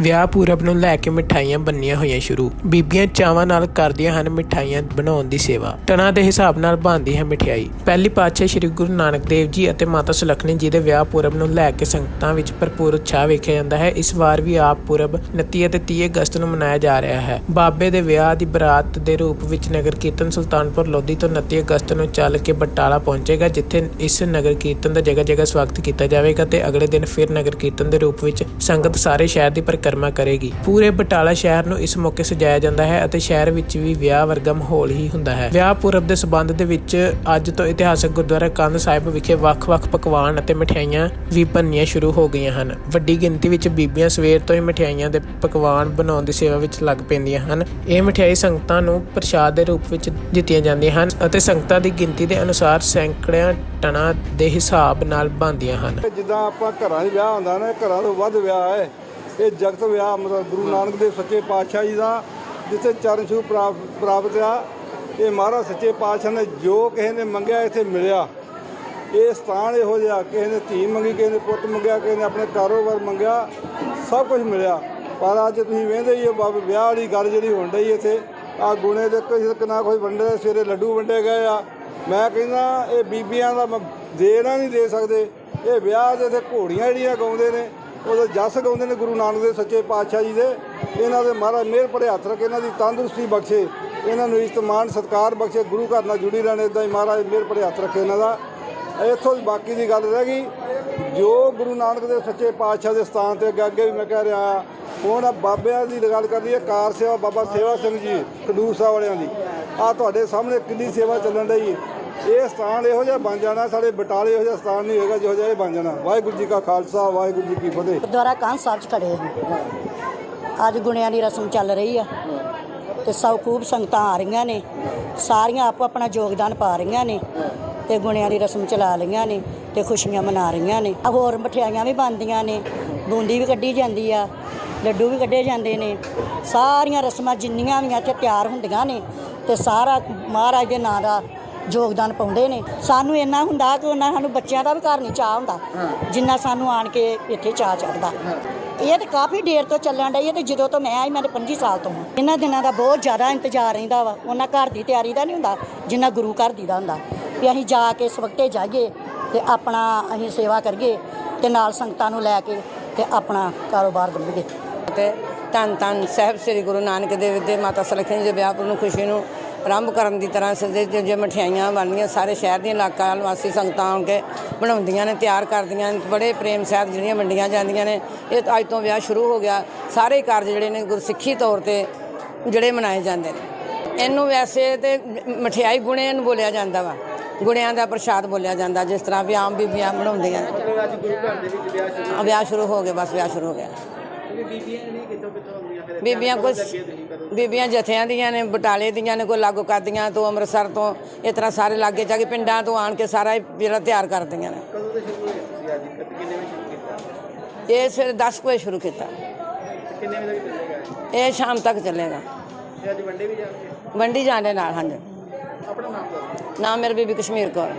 ਵਿਆਹ ਪੂਰਬ ਨੂੰ ਲੈ ਕੇ ਮਿਠਾਈਆਂ ਬੰਨੀਆਂ ਹੋਈਆਂ ਸ਼ੁਰੂ। ਬੀਬੀਆਂ ਚਾਵਾਂ ਨਾਲ ਕਰਦੀਆਂ ਹਨ ਮਿਠਾਈਆਂ ਬਣਾਉਣ ਦੀ ਸੇਵਾ। ਟਣਾ ਦੇ ਹਿਸਾਬ ਨਾਲ ਬਣਦੀ ਹੈ ਮਠਿਆਈ ਪਹਿਲੀ ਪਾਤਸ਼ਾਹ ਸ੍ਰੀ ਗੁਰੂ ਨਾਨਕ ਦੇਵ ਜੀ ਅਤੇ ਮਾਤਾ ਸੁਲੱਖਣੀ ਜੀ ਦੇ ਵਿਆਹ ਪੂਰਬ ਨੂੰ ਲੈ ਕੇ ਸੰਗਤਾਂ ਵਿੱਚ ਭਰਪੂਰ ਉਤਸ਼ਾਹ ਵੇਖਿਆ ਜਾਂਦਾ ਹੈ। ਇਸ ਵਾਰ ਵੀ ਆਪ ਪੂਰਬ 29 ਅਤੇ 30 ਅਗਸਤ ਨੂੰ ਮਨਾਇਆ ਜਾ ਰਿਹਾ ਹੈ। ਬਾਬੇ ਦੇ ਵਿਆਹ ਦੀ ਬਰਾਤ ਦੇ ਰੂਪ ਵਿੱਚ ਨਗਰ ਕੀਰਤਨ ਸੁਲਤਾਨਪੁਰ ਲੋਧੀ ਤੋਂ 29 ਅਗਸਤ ਨੂੰ ਚੱਲ ਕੇ ਬਟਾਲਾ ਪਹੁੰਚੇਗਾ, ਜਿੱਥੇ ਇਸ ਨਗਰ ਕੀਰਤਨ ਦਾ ਜਗ੍ਹਾ ਜਗ੍ਹਾ ਸਵਾਗਤ ਕੀਤਾ ਜਾਵੇਗਾ ਤੇ ਅਗਲੇ ਦਿਨ ਫਿਰ ਨਗਰ ਕੀਰਤਨ ਦੇ ਰੂਪ ਵਿੱਚ ਸੰਗਤ ਸਾਰੇ ਸ਼ਹਿਰ ਦੀ ਪਰਿਕਰਮਾ ਕਰੇਗੀ। ਪੂਰੇ ਬਟਾਲਾ ਸ਼ਹਿਰ ਨੂੰ ਇਸ ਮੌਕੇ ਸਜਾਇਆ ਜਾਂਦਾ ਹੈ ਅਤੇ ਸ਼ਹਿਰ ਵਿੱਚ ਵੀ ਵਿਆਹ ਵਰਗਾ ਮਾਹੌਲ ਹੀ ਹੁੰਦਾ ਹੈ। ਵਿਆਹ ਪੁਰਬ ਦੇ ਸਬੰਧ ਦੇ ਵਿੱਚ ਅੱਜ ਤੋਂ ਇਤਿਹਾਸਕ ਗੁਰਦੁਆਰਾ ਕੰਧ ਸਾਹਿਬ ਵਿਖੇ ਵੱਖ-ਵੱਖ ਪਕਵਾਨ ਅਤੇ ਮਠਿਆਈਆਂ ਵੀ ਬਣਨੀਆਂ ਸ਼ੁਰੂ ਹੋ ਗਈਆਂ ਹਨ। ਵੱਡੀ ਗਿਣਤੀ ਵਿੱਚ ਬੀਬੀਆਂ ਸਵੇਰ ਤੋਂ ਹੀ ਮਠਿਆਈਆਂ ਦੇ ਪਕਵਾਨ ਬਣਾਉਣ ਦੀ ਸੇਵਾ ਵਿੱਚ ਲੱਗ ਪੈਂਦੀਆਂ ਹਨ। ਇਹ ਮਠਿਆਈ ਸੰਗਤਾਂ ਨੂੰ ਪ੍ਰਸ਼ਾਦ ਦੇ ਰੂਪ ਵਿੱਚ ਦਿੱਤੀਆਂ ਜਾਂਦੀਆਂ ਹਨ ਅਤੇ ਸੰਗਤਾਂ ਦੀ ਗਿਣਤੀ ਦੇ ਅਨੁਸਾਰ ਸੈਂਕੜਿਆਂ ਟਣਾ ਦੇ ਹਿਸਾਬ ਨਾਲ ਬਣਦੀਆਂ ਹਨ। ਇਹ ਜਿੱਦਾਂ ਆਪਾਂ ਘਰਾਂ 'ਚ ਵਿਆਹ ਹੁੰਦਾ ਨਾ, ਘਰਾਂ ਤੋਂ ਵੱਧ ਵਿਆਹ ਹੈ। ਇਹ ਜਗਤ ਵਿਆਹ, ਮਤਲਬ ਗੁਰੂ ਨਾਨਕ ਦੇਵ ਸੱਚੇ ਪਾਤਸ਼ਾਹ ਜੀ ਦਾ, ਜਿੱਥੇ ਚਰਨ ਛੂਹ ਪ੍ਰਾਪ- ਪ੍ਰਾਪਤ ਆ ਇਹ ਮਹਾਰਾਜ ਸੱਚੇ ਪਾਤਸ਼ਾਹ ਨੇ ਜੋ ਕਿਸੇ ਨੇ ਮੰਗਿਆ, ਇੱਥੇ ਮਿਲਿਆ। ਇਹ ਸਥਾਨ ਇਹੋ ਜਿਹਾ, ਕਿਸੇ ਨੇ ਧੀ ਮੰਗੀ, ਕਿਸੇ ਨੇ ਪੁੱਤ ਮੰਗਿਆ, ਕਿਸੇ ਨੇ ਆਪਣੇ ਕਾਰੋਬਾਰ ਮੰਗਿਆ, ਸਭ ਕੁਝ ਮਿਲਿਆ। ਪਰ ਅੱਜ ਤੁਸੀਂ ਵੇਖਦੇ ਹੀ ਹੋ, ਬਾਬੇ, ਵਿਆਹ ਵਾਲੀ ਗੱਲ ਜਿਹੜੀ ਹੋਣ ਡਈ ਇੱਥੇ। ਆ ਗੁਣੇ ਦੇ ਕਿਸੇ ਨਾ ਕੋਈ ਵੰਡੇ ਸਵੇਰੇ ਲੱਡੂ ਵੰਡੇ ਗਏ ਆ। ਮੈਂ ਕਹਿੰਦਾ, ਇਹ ਬੀਬੀਆਂ ਦਾ ਦੇਣਾ ਨਹੀਂ ਦੇ ਸਕਦੇ। ਇਹ ਵਿਆਹ ਦੇ ਤੇ ਘੋੜੀਆਂ ਜਿਹੜੀਆਂ ਗਾਉਂਦੇ ਨੇ ਉਹਦੇ ਜਸ ਗਾਉਂਦੇ ਨੇ ਗੁਰੂ ਨਾਨਕ ਦੇ ਸੱਚੇ ਪਾਤਸ਼ਾਹ ਜੀ ਦੇ। ਇਹਨਾਂ ਦੇ ਮਹਾਰਾਜ ਮਿਹਰ ਭਰੇ ਹੱਥ ਰੱਖੇ, ਇਹਨਾਂ ਦੀ ਤੰਦਰੁਸਤੀ ਬਖਸ਼ੇ, ਇਹਨਾਂ ਨੂੰ ਇਸਤਮਾਨ ਸਤਕਾਰ ਬਖਸ਼ੇ, ਗੁਰੂ ਘਰ ਨਾਲ ਜੁੜੀ ਰਹਿਣ ਇਦਾਂ ਹੀ ਮਹਾਰਾਜ ਮਿਹਰ ਭਰੇ ਹੱਥ ਰੱਖੇ ਇਹਨਾਂ ਦਾ। ਇੱਥੋਂ ਦੀ ਬਾਕੀ ਦੀ ਗੱਲ ਰਹਿ ਗਈ, ਜੋ ਗੁਰੂ ਨਾਨਕ ਦੇ ਸੱਚੇ ਪਾਤਸ਼ਾਹ ਦੇ ਸਥਾਨ ਤੇ ਅੱਗੇ ਅੱਗੇ ਵੀ ਮੈਂ ਕਹਿ ਰਿਹਾ, ਹੁਣ ਬਾਬਿਆਂ ਦੀ ਗੱਲ ਕਰਦੀ ਹੈ, ਕਾਰ ਸੇਵਾ ਬਾਬਾ ਸੇਵਾ ਸਿੰਘ ਜੀ, ਖਡੂਰ ਸਾਹਿਬ ਵਾਲਿਆਂ ਦੀ। ਆ ਤੁਹਾਡੇ ਸਾਹਮਣੇ ਕਿੰਨੀ ਸੇਵਾ ਚੱਲਣ ਰਹੀ ਹੈ। ਇਹ ਸਥਾਨ ਇਹੋ ਜਿਹਾ ਬਣ ਜਾਣਾ, ਸਾਡੇ ਬਟਾਲੇ ਇਹੋ ਜਿਹਾ ਸਥਾਨ ਨਹੀਂ ਹੋਏਗਾ ਜਿਹੋ ਜਿਹਾ ਇਹ ਬਣ ਜਾਣਾ। ਵਾਹਿਗੁਰੂ ਜੀ ਕਾ ਖਾਲਸਾ, ਵਾਹਿਗੁਰੂ ਜੀ ਕੀ ਫਤਿਹ। ਗੁਰਦੁਆਰਾ ਕਾਂਹ ਸਾਹਿਬ 'ਚ ਖੜੇ ਹਾਂ ਅੱਜ ਗੁਣਿਆਂ ਦੀ ਰਸਮ ਚੱਲ ਰਹੀ ਆ ਤੇ ਸਭ ਖੂਬ ਸੰਗਤਾਂ ਆ ਰਹੀਆਂ ਨੇ। ਸਾਰੀਆਂ ਆਪੋ ਆਪਣਾ ਯੋਗਦਾਨ ਪਾ ਰਹੀਆਂ ਨੇ ਤੇ ਗੁਣਿਆਂ ਦੀ ਰਸਮ ਚਲਾ ਲਈਆਂ ਨੇ ਤੇ ਖੁਸ਼ੀਆਂ ਮਨਾ ਰਹੀਆਂ ਨੇ। ਹੋਰ ਮਠਿਆਈਆਂ ਵੀ ਬਣਦੀਆਂ ਨੇ, ਬੂੰਦੀ ਵੀ ਕੱਢੀ ਜਾਂਦੀ ਆ, ਲੱਡੂ ਵੀ ਕੱਢੇ ਜਾਂਦੇ ਨੇ। ਸਾਰੀਆਂ ਰਸਮਾਂ ਜਿੰਨੀਆਂ ਵੀ ਆ ਤੇ ਤਿਆਰ ਹੁੰਦੀਆਂ ਨੇ ਤੇ ਸਾਰਾ ਮਹਾਰਾਜ ਦੇ ਨਾਂ ਦਾ ਯੋਗਦਾਨ ਪਾਉਂਦੇ ਨੇ। ਸਾਨੂੰ ਇੰਨਾ ਹੁੰਦਾ ਕਿ ਉਹਨਾਂ ਸਾਨੂੰ ਬੱਚਿਆਂ ਦਾ ਵੀ ਘਰ ਨਹੀਂ ਚਾਹ ਹੁੰਦਾ। ਜਿੰਨਾ ਸਾਨੂੰ ਆਣ ਕੇ ਇੱਥੇ ਚਾਹ ਚੜਦਾ ਇਹ ਤਾਂ ਕਾਫੀ ਦੇਰ ਤੋਂ ਚੱਲਣ ਡਈ ਹੈ ਤੇ ਜਦੋਂ ਤੋਂ ਮੈਂ ਆਈ ਮੈਂ ਤਾਂ 25 ਸਾਲ ਤੋਂ ਹਾਂ। ਇਹਨਾਂ ਦਿਨਾਂ ਦਾ ਬਹੁਤ ਜ਼ਿਆਦਾ ਇੰਤਜ਼ਾਰ ਰਹਿੰਦਾ ਵਾ। ਉਹਨਾਂ ਘਰ ਦੀ ਤਿਆਰੀ ਦਾ ਨਹੀਂ ਹੁੰਦਾ ਜਿੰਨਾ ਗੁਰੂ ਘਰ ਦੀ ਦਾ ਹੁੰਦਾ। ਵੀ ਅਸੀਂ ਜਾ ਕੇ ਸਵਖਤੇ ਜਾਈਏ ਤੇ ਆਪਣਾ ਅਸੀਂ ਸੇਵਾ ਕਰੀਏ ਤੇ ਨਾਲ ਸੰਗਤਾਂ ਨੂੰ ਲੈ ਕੇ ਤੇ ਆਪਣਾ ਕਾਰੋਬਾਰ ਵਧਾਈਏ ਤੇ ਧੰਨ ਧੰਨ ਸਾਹਿਬ ਸ੍ਰੀ ਗੁਰੂ ਨਾਨਕ ਦੇਵ ਦੇ ਮਾਤਾ ਸੁਲੱਖਣੀ ਦੇ ਵਿਆਹ ਨੂੰ ਖੁਸ਼ੀ ਨੂੰ ਆਰੰਭ ਕਰਨ ਦੀ ਤਰ੍ਹਾਂ ਸਜੇ ਜੋ ਮਠਿਆਈਆਂ ਬਣਦੀਆਂ ਸਾਰੇ ਸ਼ਹਿਰ ਦੀਆਂ ਇਲਾਕਾ ਨਿਵਾਸੀ ਸੰਗਤਾਂ ਆਣ ਕੇ ਬਣਾਉਂਦੀਆਂ ਨੇ ਤਿਆਰ ਕਰਦੀਆਂ ਨੇ ਬੜੇ ਪ੍ਰੇਮ ਸਹਿਤ ਜਿਹੜੀਆਂ ਵੰਡੀਆਂ ਜਾਂਦੀਆਂ ਨੇ। ਇਹ ਅੱਜ ਤੋਂ ਵਿਆਹ ਸ਼ੁਰੂ ਹੋ ਗਿਆ। ਸਾਰੇ ਕਾਰਜ ਜਿਹੜੇ ਨੇ ਗੁਰਸਿੱਖੀ ਤੌਰ ਤੇ ਜਿਹੜੇ ਮਨਾਏ ਜਾਂਦੇ ਨੇ। ਇਹਨੂੰ ਵੈਸੇ ਤੇ ਮਠਿਆਈ ਗੁਣੇ ਨੂੰ ਬੋਲਿਆ ਜਾਂਦਾ ਵਾ। ਗੁਣਿਆਂ ਦਾ ਪ੍ਰਸ਼ਾਦ ਬੋਲਿਆ ਜਾਂਦਾ ਜਿਸ ਤਰ੍ਹਾਂ ਵੀ ਆਮ ਬੀਬੀਆਂ ਬਣਾਉਂਦੀਆਂ ਨੇ। ਵਿਆਹ ਸ਼ੁਰੂ ਹਾਂ, ਵਿਆਹ ਸ਼ੁਰੂ ਹੋ ਗਿਆ ਬਸ ਵਿਆਹ ਸ਼ੁਰੂ ਹੋ ਗਿਆ। ਬੀਬੀਆਂ ਨਹੀਂ ਆਉਂਦੀਆਂ ਫਿਰ ਬੀਬੀਆਂ ਕੁਝ ਬੀਬੀਆਂ ਜਥਿਆਂ ਦੀਆਂ ਨੇ ਬਟਾਲੇ ਦੀਆਂ ਨੇ ਕੋਈ ਲਾਗੂ ਕਰਦੀਆਂ ਤੋਂ ਅੰਮ੍ਰਿਤਸਰ ਤੋਂ ਇਸ ਤਰ੍ਹਾਂ ਸਾਰੇ ਲਾਗੇ ਜਾ ਕੇ ਪਿੰਡਾਂ ਤੋਂ ਆਣ ਕੇ ਸਾਰਾ ਜਿਹੜਾ ਤਿਆਰ ਕਰਦੀਆਂ ਨੇ। ਕਦੋਂ ਤੋਂ ਸ਼ੁਰੂ ਹੋਇਆ ਤੁਸੀਂ ਅੱਜ? ਕਿਤ ਕਿੰਨੇ ਵਜੇ ਸ਼ੁਰੂ ਕੀਤਾ? ਇਹ ਸਵੇਰੇ 10 ਕੁ ਵਜੇ ਸ਼ੁਰੂ ਕੀਤਾ। ਤੇ ਕਿੰਨੇ ਵਜੇ ਤੱਕ ਚੱਲੇਗਾ ਇਹ? ਇਹ ਸ਼ਾਮ ਤੱਕ ਚੱਲੇਗਾ। ਤੇ ਅੱਜ ਵੰਡੇ ਵੀ ਜਾਣਗੇ ਵੰਡੀ ਜਾਣੇ ਨਾਲ ਹਾਂਜੀ। ਆਪਣਾ ਨਾਮ ਦੱਸੋ। ਨਾਮ ਮੇਰੇ ਬੀਬੀ ਕਸ਼ਮੀਰ ਕੌਰ।